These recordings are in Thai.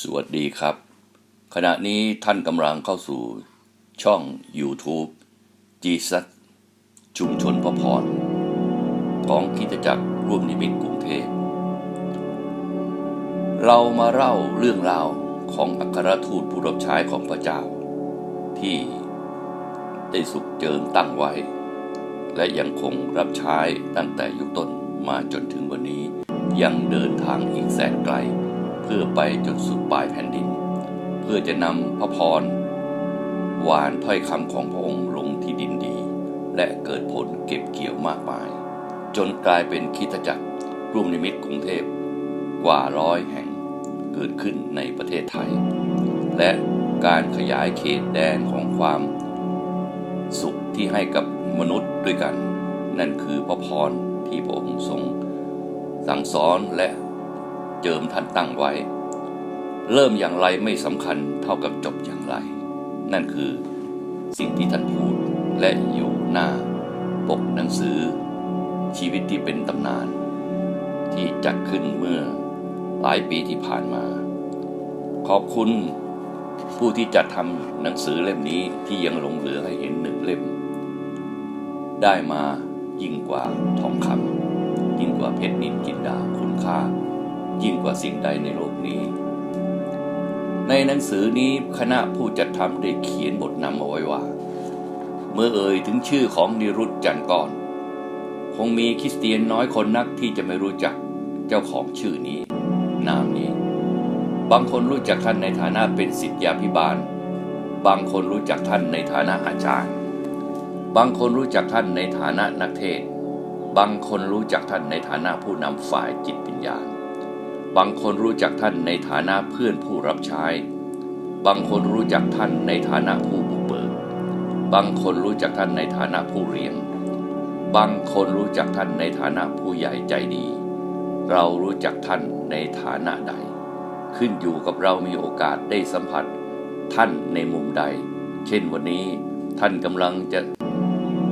สวัสดีครับ ขณะนี้ท่านกำลังเข้าสู่ช่อง YouTube จีซัสชุมชนพระพร ของคิดจักรร่วมนิมิตกรุงเทพเรามาเล่าเรื่องราวของอัครทูตผู้รับใช้ของพระเจ้า ที่ได้สุขเจิมตั้งไว้ และยังคงรับใช้ตั้งแต่ยุคต้นมาจนถึงวันนี้ยังเดินทางอีกแสนไกล เพื่อไปจนสุดปลายแผ่นดิน เพื่อจะนำพระพร หวานถ้อยคำของพระองค์ลงที่ดินดี และเกิดผลเก็บเกี่ยวมากมาย จนกลายเป็นคริดจักรร่วมนิมิตกรุงเทพกว่าร้อยแห่งเกิดขึ้นในประเทศไทย และการขยายเขตแดนของความ สุขที่ให้กับมนุษย์ด้วยกัน นั่นคือพระพรที่พระองค์ทรง สั่งสอนและ เจิมท่านตั้งไว้ เริ่มอย่างไรไม่สำคัญเท่ากับจบอย่างไร นั่นคือสิ่งที่ท่านพูดและอยู่หน้า ปกหนังสือ ชีวิตที่เป็นตำนาน ที่จัดขึ้นเมื่อหลายปีที่ผ่านมา ขอบคุณผู้ที่จัดทำหนังสือเล่มนี้ที่ยังหลงเหลือให้เห็นหนึ่งเล่ม ได้มายิ่งกว่าทองคำยิ่งกว่าเพชรนินจินดาคุณค่า ยิ่งกว่าสิ่งใดในโลกนี้ ในหนังสือนี้คณะผู้จัดทำได้เขียนบทนำเอาไว้ว่า เมื่อเอ่ยถึงชื่อของนิรุตจันก่อน คงมีคริสเตียนน้อยคนนักที่จะไม่รู้จักเจ้าของชื่อนี้ นามนี้ บางคนรู้จักท่านในฐานะเป็นศิษยาพิบาล บางคนรู้จักท่านในฐานะอาจารย์ บางคนรู้จักท่านในฐานะนักเทศบางคนรู้จักท่านในฐานะผู้นำฝ่ายจิตวิญญาณ บางคนรู้จักท่านในฐานะเพื่อนผู้รับใช้ บางคนรู้จักท่านในฐานะผู้บุกเบิก บางคนรู้จักท่านในฐานะผู้เลี้ยง บางคนรู้จักท่านในฐานะผู้ใหญ่ใจดี เรารู้จักท่านในฐานะใด ขึ้นอยู่กับเรามีโอกาสได้สัมผัส ท่านในมุมใด เช่นวันนี้ท่านกำลังจะ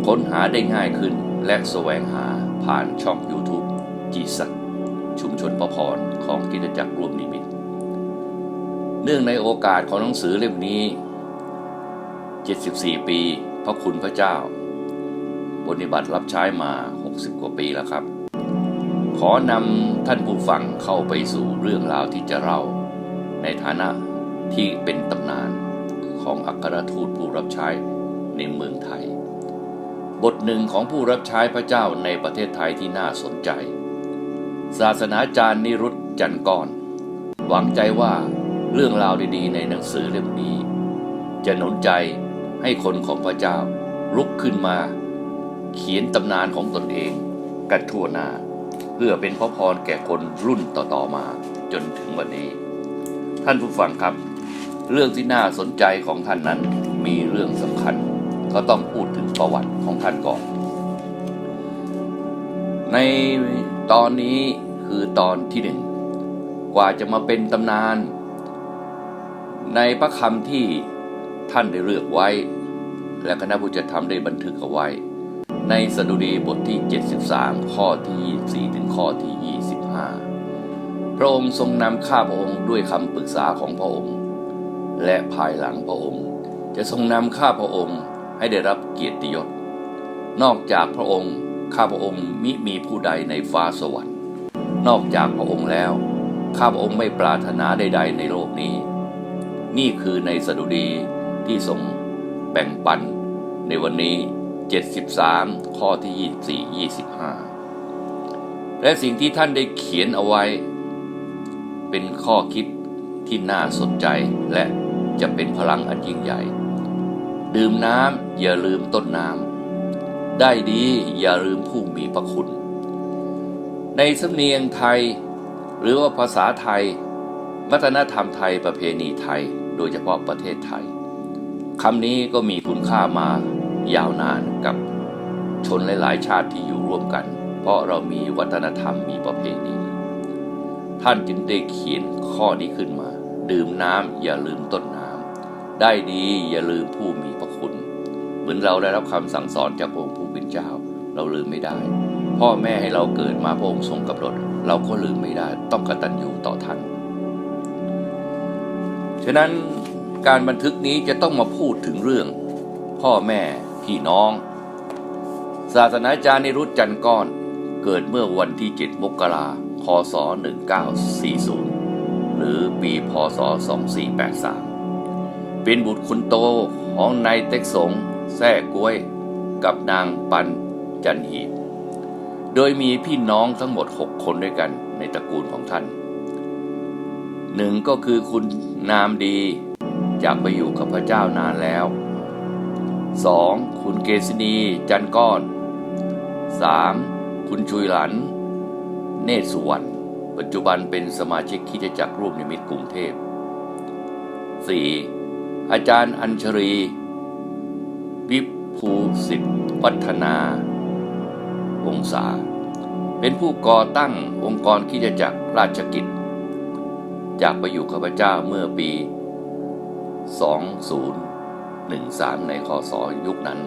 ค้นหาได้ง่ายขึ้นและแสวงหาผ่านช่อง YouTube จีสัต ชุมชนประพรของกิจจักรร่วมนิมิต เนื่องในโอกาสของหนังสือเล่มนี้ 74 ปี พระคุณพระเจ้าปฏิบัติรับใช้มา 60 กว่าปีแล้วครับ ขอนำท่านผู้ฟังเข้าไปสู่เรื่องราวที่จะเล่า ในฐานะที่เป็นตำนานของอัครทูตผู้รับใช้ในเมืองไทย บทหนึ่งของผู้รับใช้พระเจ้าในประเทศไทยที่น่าสนใจ ศาสนาจารย์นิรุตจันทร์ก้อนหวังใจว่าเรื่องราวดีๆ ในหนังสือเล่มนี้ จะหนุนใจให้คนของพระเจ้าลุกขึ้นมา เขียนตำนานของตนเองกันทั่วหน้า เพื่อเป็นพระพรแก่คนรุ่นต่อๆมาจนถึงวันนี้ ท่านผู้ฟังครับ เรื่องที่น่าสนใจของท่านนั้นมีเรื่องสำคัญก็ต้องพูดถึงประวัติของท่านก่อน ใน ตอนนี้คือตอนที่หนึ่งกว่าจะมาเป็นตำนาน ในพระคำที่ท่านได้เลือกไว้ และคณะผู้จัดทำได้บันทึกเอาไว้ ในสดุดีบทที่ 73 ข้อที่ 24 ถึงข้อที่ 25 พระองค์ทรงนำข้าพระองค์ด้วยคำปรึกษาของพระองค์ และภายหลังพระองค์ จะทรงนำข้าพระองค์ให้ได้รับเกียรติยศ นอกจากพระองค์ ข้าพระองค์มิมีผู้ใดในฟ้าสวรรค์ นอกจากพระองค์แล้ว ข้าพระองค์ไม่ปรารถนาใด ๆ ในโลกนี้ นี่คือในสดุดีที่ทรงแบ่งปัน ในวันนี้ 73 ข้อที่ 24 25 และสิ่งที่ท่านได้เขียนเอาไว้ เป็นข้อคิดที่น่าสนใจและจะเป็นพลังอันยิ่งใหญ่ ดื่มน้ำอย่าลืมต้นน้ำ ได้ดีอย่าลืมผู้มีพระคุณ ในสำเนียงไทย หรือว่าภาษาไทย วัฒนธรรมไทยประเพณีไทย โดยเฉพาะประเทศไทยคำนี้ก็มีคุณค่ามายาวนานกับชนหลาย ๆ ชาติที่อยู่ร่วมกัน เพราะเรามีวัฒนธรรมมีประเพณี ท่านจึงได้เขียนข้อนี้ขึ้นมา ดื่มน้ำอย่าลืมต้นน้ำได้ดีอย่าลืมผู้มีพระคุณ เหมือนเราได้รับคำสั่งสอนจากพระองค์ เป็นเจ้า เราลืมไม่ได้ พ่อแม่ให้เราเกิดมาพระองค์ทรงกำหนดเราก็ลืมไม่ได้ ต้องกตัญญูต่อท่านฉะนั้นการบันทึกนี้จะต้องมาพูดถึงเรื่อง พ่อแม่พี่น้อง ศาสนาจารย์นิรุตจันก้อนเกิดเมื่อวันที่ 7 มกราคศ 1940 หรือปีพศ 2483 เป็นบุตรคนโตของนายเต็กสงแท่กล้วย กับนางปันจันหีบโดยมีพี่น้องทั้งหมด 6 คนด้วยกันในตระกูลของท่านหนึ่งก็คือคุณนามดีจากไปอยู่กับพระเจ้านานแล้ว 2. คุณเกษณีจันก้อน 3. คุณชุยหลัน เนตรสุวรรณปัจจุบันเป็นสมาชิกคิดจักรรูปนิมิตกรุงเทพ 4. อาจารย์อัญชรี วิ ภูสิทธิวัฒนา องศา เป็นผู้ก่อตั้งองค์กรคิดจักรราชกิจ จากไปอยู่ข้าพเจ้าเมื่อปี 2013 ในคศยุคนั้น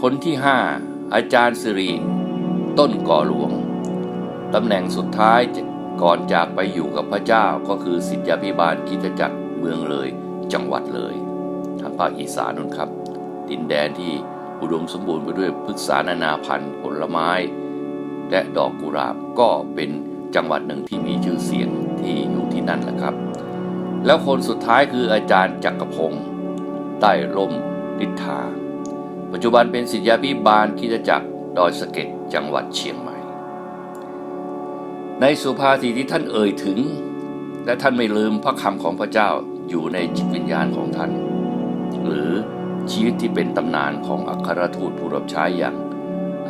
คนที่ 5 อาจารย์สิริ ต้นก่อหลวง ตำแหน่งสุดท้ายก่อนจากไปอยู่กับพระเจ้าก็คือสิทธยาพิบาลคิดจักรเมืองเลยจังหวัดเลย ภาคอีสานนั่นครับ ดินแดนที่อุดมสมบูรณ์ไปด้วยพฤกษานานาพันธุ์ผลไม้ และดอกกุหลาบก็เป็นจังหวัดหนึ่งที่มีชื่อเสียงที่อยู่ที่นั่นแหละครับ แล้วคนสุดท้ายคืออาจารย์จักรพงศ์ใต้ร่มฤทธา ปัจจุบันเป็นศิษยาพิบาลคิดจักรดอยสะเก็ดจังหวัดเชียงใหม่ ในสุภาษิตที่ท่านเอ่ยถึง และท่านไม่ลืมพระคำของพระเจ้าอยู่ในจิตวิญญาณของท่าน หรือชีวิตที่เป็นตำนานของอัครทูตผู้รับใช้อย่าง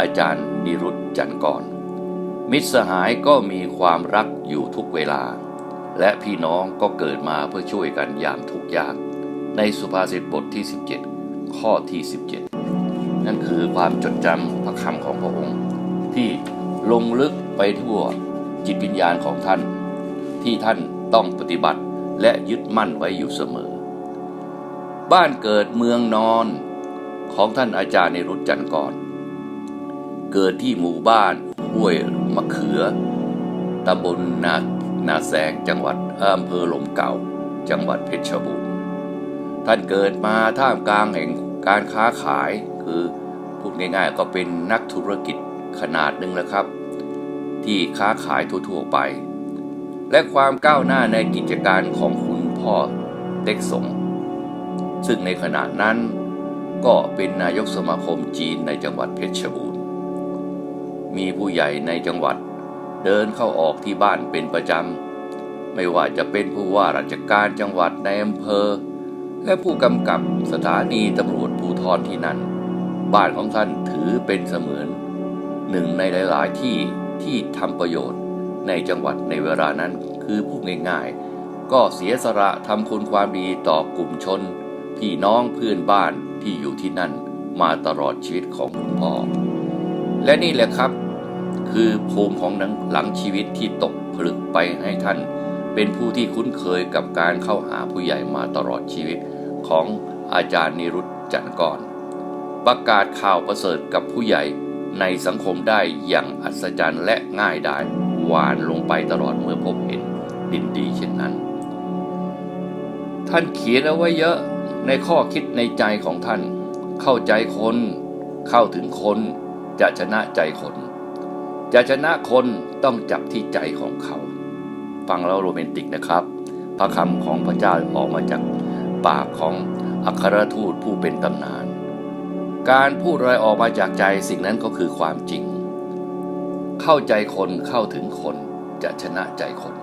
อาจารย์นิรุตจันทร์ก่อน มิตรสหายก็มีความรักอยู่ทุกเวลา และพี่น้องก็เกิดมาเพื่อช่วยกันยามทุกยากในสุภาษิตบทที่ 17 ข้อที่ 17 นั่นคือความจดจำพระคำของพระองค์ ที่ลงลึกไปทั่วจิตวิญญาณของท่าน ที่ท่านต้องปฏิบัติและยึดมั่นไว้อยู่เสมอ บ้านเกิดเมืองนอนของท่านอาจารย์ในรุตจันทร์ก่อนเกิดที่หมู่บ้านห้วยมะเขือตำบลนานาแสงจังหวัดอำเภอหลมเก่า จังหวัดเพชรบูรณ์ท่านเกิดมาท่ามกลางแห่งการค้าขายคือพูดง่ายๆก็เป็นนักธุรกิจขนาดหนึ่งแล้วครับ ที่ค้าขายทั่วๆไป และความก้าวหน้าในกิจการของคุณพ่อเต็กสง ซึ่งในขณะนั้นก็เป็นนายกสมาคมจีนในจังหวัดเพชรบูรณ์ มีผู้ใหญ่ในจังหวัดเดินเข้าออกที่บ้านเป็นประจำ ไม่ว่าจะเป็นผู้ว่าราชการจังหวัดในอำเภอ และผู้กำกับสถานีตำรวจภูธรที่นั่น บ้านของท่านถือเป็นเสมือนหนึ่งในหลาย ๆ ที่ที่ทำประโยชน์ในจังหวัดในเวลานั้นคือพูดง่าย ๆ ก็เสียสละทำคุณความดีต่อกลุ่มชน พี่น้องเพื่อนบ้านที่อยู่ที่นั่นมาตลอดชีวิตของคุณพ่อ และนี่แหละครับ คือภูมิของหนังลังชีวิตที่ตกผลึกไปให้ท่าน เป็นผู้ที่คุ้นเคยกับการเข้าหาผู้ใหญ่มาตลอดชีวิตของอาจารย์นิรุตจันทร์ก่อนประกาศข่าวประเสริฐกับผู้ใหญ่ในสังคมได้อย่างอัศจรรย์และง่ายดายหวานลงไปตลอดเมื่อพบเห็นดินดีเช่นนั้น ท่านเขียนเอาไว้เยอะ ในข้อคิดในใจของท่าน เข้าใจคน เข้าถึงคน จะชนะใจคน จะชนะคนต้องจับที่ใจของเขา ฟังแล้วโรแมนติกนะครับ พระคำของพระเจ้าออกมาจากปากของอัครทูตผู้เป็นตำนาน การพูดอะไรออกมาจากใจสิ่งนั้นก็คือความจริง เข้าใจคนเข้าถึงคน จะชนะใจคน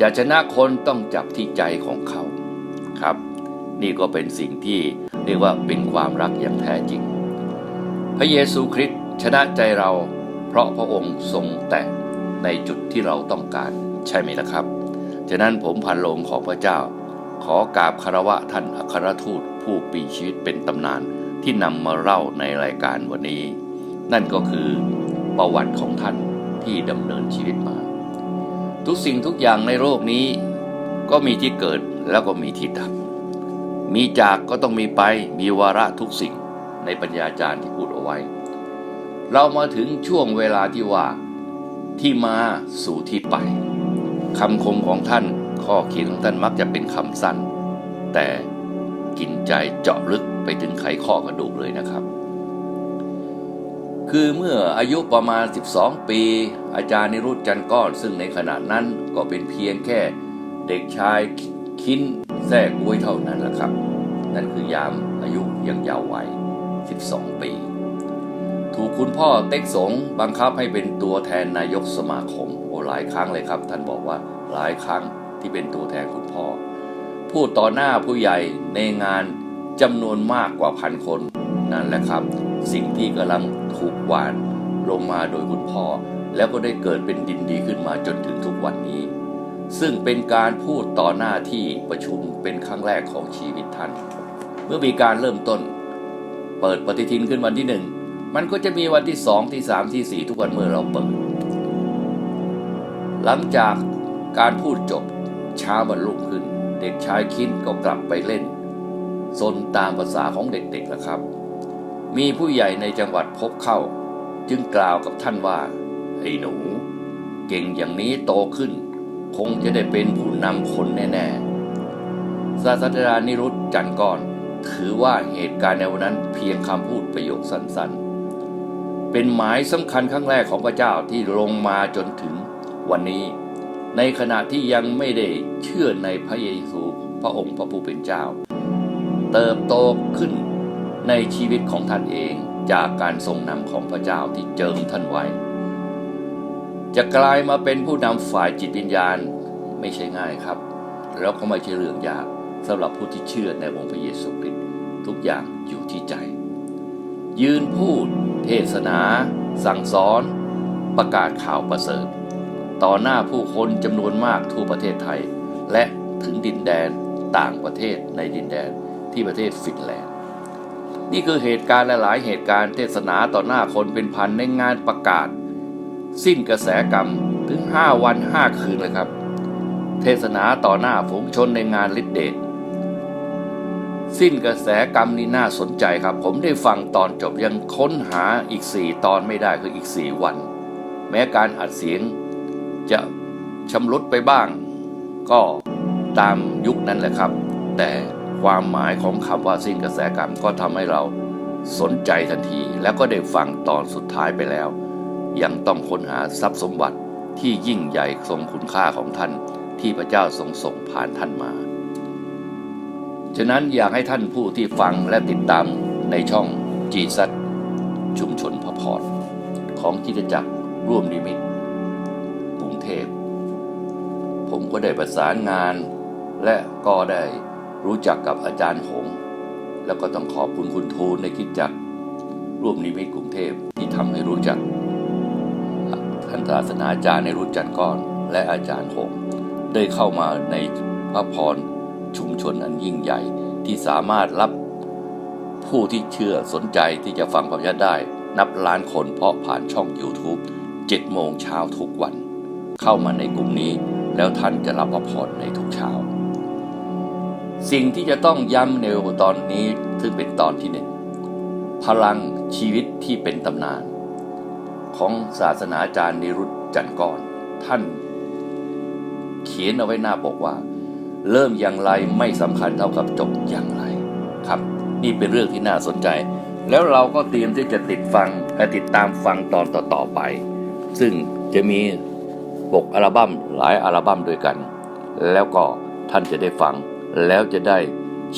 จะชนะคนต้องจับที่ใจของเขาครับ นี่ก็เป็นสิ่งที่เรียกว่าเป็นความรักอย่างแท้จริง พระเยซูคริสต์ชนะใจเราเพราะพระองค์ทรงแตะในจุดที่เราต้องการใช่ไหมล่ะครับ ฉะนั้นผมพันโลงของพระเจ้า ขอกราบคารวะท่านอัครทูตผู้ปีชีวิตเป็นตำนานที่นำมาเล่าในรายการวันนี้ นั่นก็คือประวัติของท่านที่ดำเนินชีวิตมา ทุกสิ่งทุกอย่างในโลกนี้ ก็มีที่เกิดแล้วก็มีที่ดับ มีจากก็ต้องมีไปมีวาระทุกสิ่งในปัญญาจารย์ที่พูดเอาไว้ เรามาถึงช่วงเวลาที่ว่าที่มาสู่ที่ไปคำคมของท่านข้อเขียนของท่านมักจะเป็นคำสั้น แต่กินใจเจาะลึกไปถึงไขข้อกระดูกเลยนะครับ คือเมื่ออายุประมาณ 12 ปี อาจารย์นิรุตจันก้อน ซึ่งในขณะนั้นก็เป็นเพียงแค่เด็กชาย คินแท้กล้วยเท่านั้นแหละครับ นั่นคือยามอายุยังยาววัย 12 ปี ถูกคุณพ่อเต็กสงบังคับให้เป็นตัวแทนนายกสมาคมโอ้หลายครั้งเลยครับ ท่านบอกว่าหลายครั้งที่เป็นตัวแทนคุณพ่อ พูดต่อหน้าผู้ใหญ่ในงานจำนวนมากกว่าพันคนนั่นแหละครับ สิ่งที่กำลังถูกหวานลงมาโดยคุณพ่อ แล้วก็ได้เกิดเป็นดินดีขึ้นมาจนถึงทุกวันนี้ ซึ่งเป็นการพูดต่อหน้าที่ประชุมเป็นครั้งแรกของชีวิตท่าน เมื่อมีการเริ่มต้น เปิดปฏิทินขึ้นวันที่หนึ่งมันก็จะมีวันที่สองที่สามที่สี่ทุกวันเมื่อเราเปิด หลังจากการพูดจบเช้าวันรุ่งขึ้น เด็กชายคินก็กลับไปเล่นซนตามภาษาของเด็กๆนะครับ มีผู้ใหญ่ในจังหวัดพบเข้า จึงกล่าวกับท่านว่าไอ้หนู เก่งอย่างนี้โตขึ้น คงจะได้เป็นผู้นำคนแน่ๆ ศาสตราจานิรุตจันก้อน ถือว่าเหตุการณ์ในวันนั้นเพียงคำพูดประโยคสั้นๆ เป็นหมายสำคัญครั้งแรกของพระเจ้าที่ลงมาจนถึงวันนี้ ในขณะที่ยังไม่ได้เชื่อในพระเยซูพระองค์พระผู้เป็นเจ้า เติบโตขึ้นในชีวิตของท่านเองจากการทรงนำของพระเจ้าที่เจิมท่านไว้ จะกลายมาเป็นผู้นำฝ่ายจิตวิญญาณไม่ใช่ง่ายครับ แล้วก็ไม่ใช่เรื่องยากสำหรับผู้ที่เชื่อในองค์พระเยซูคริสต์ทุกอย่างอยู่ที่ใจ ยืนพูด เทศนา สั่งสอน ประกาศข่าวประเสริฐ ต่อหน้าผู้คนจำนวนมากทั่วประเทศไทย และถึงดินแดนต่างประเทศในดินแดนที่ประเทศฟินแลนด์นี่คือเหตุการณ์หลาย ๆ เหตุการณ์เทศนาต่อหน้าคนเป็นพันในงานประกาศ สิ้นกระแสกรรมถึง 5 วัน 5 คืนเลยครับ เทศนาต่อหน้าฝูงชนในงานฤทธิเดชสิ้นกระแสกรรมนี่น่าสนใจครับ ผมได้ฟังตอนจบยังค้นหาอีก 4 ตอนไม่ได้คืออีก 4 วัน แม้การอัดเสียงจะชำรุดไปบ้าง ก็ตามยุคนั้นแหละครับ แต่ความหมายของคำว่าสิ้นกระแสกรรมก็ทำให้เราสนใจทันที แล้วก็ได้ฟังตอนสุดท้ายไปแล้ว ยังต้องค้นหาทรัพย์สมบัติที่ยิ่งใหญ่ทรงคุณค่าของท่านที่พระเจ้าทรงส่งผ่านท่านมา ฉะนั้นอยากให้ท่านผู้ที่ฟังและติดตามในช่องจีซัตชุมชนพระพรของกิจจักรร่วมนิมิตกรุงเทพ ผมก็ได้ประสานงาน และก็ได้รู้จักกับอาจารย์หง แล้วก็ต้องขอบคุณคุณทูลในคิดจักรร่วมนิมิตกรุงเทพที่ทำให้รู้จัก ศาสนาจารย์ในรุ่นจันก้อน และอาจารย์หงได้เข้ามาในพระพรชุมชนอันยิ่งใหญ่ที่สามารถรับผู้ที่เชื่อสนใจที่จะฟังพระวจนะได้ นับล้านคนเพราะผ่านช่อง YouTube 7โมงเช้าทุกวัน เข้ามาในกลุ่มนี้ แล้วท่านจะรับพระพรในทุกเช้า สิ่งที่จะต้องย้ำในตอนนี้ซึ่งเป็นตอนที่หนึ่งพลังชีวิตที่เป็นตำนาน ของศาสนาจารย์นิรุตจันทร์ก่อนท่านเขียนเอาไว้หน้าบอกว่า เริ่มอย่างไรไม่สำคัญเท่ากับจบอย่างไรครับ นี่เป็นเรื่องที่น่าสนใจ แล้วเราก็เตรียมที่จะติดฟังและติดตามฟังตอนต่อๆไป ซึ่งจะมีปกอัลบั้มหลายอัลบั้มด้วยกัน แล้วก็ท่านจะได้ฟัง แล้วจะได้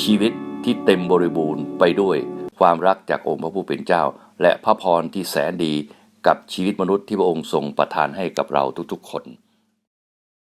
ชีวิตที่เต็มบริบูรณ์ไปด้วยความรักจากองค์พระผู้เป็นเจ้า และพระพรที่แสนดี กับชีวิตมนุษย์ที่พระองค์ทรงประทานให้กับเราทุกๆคน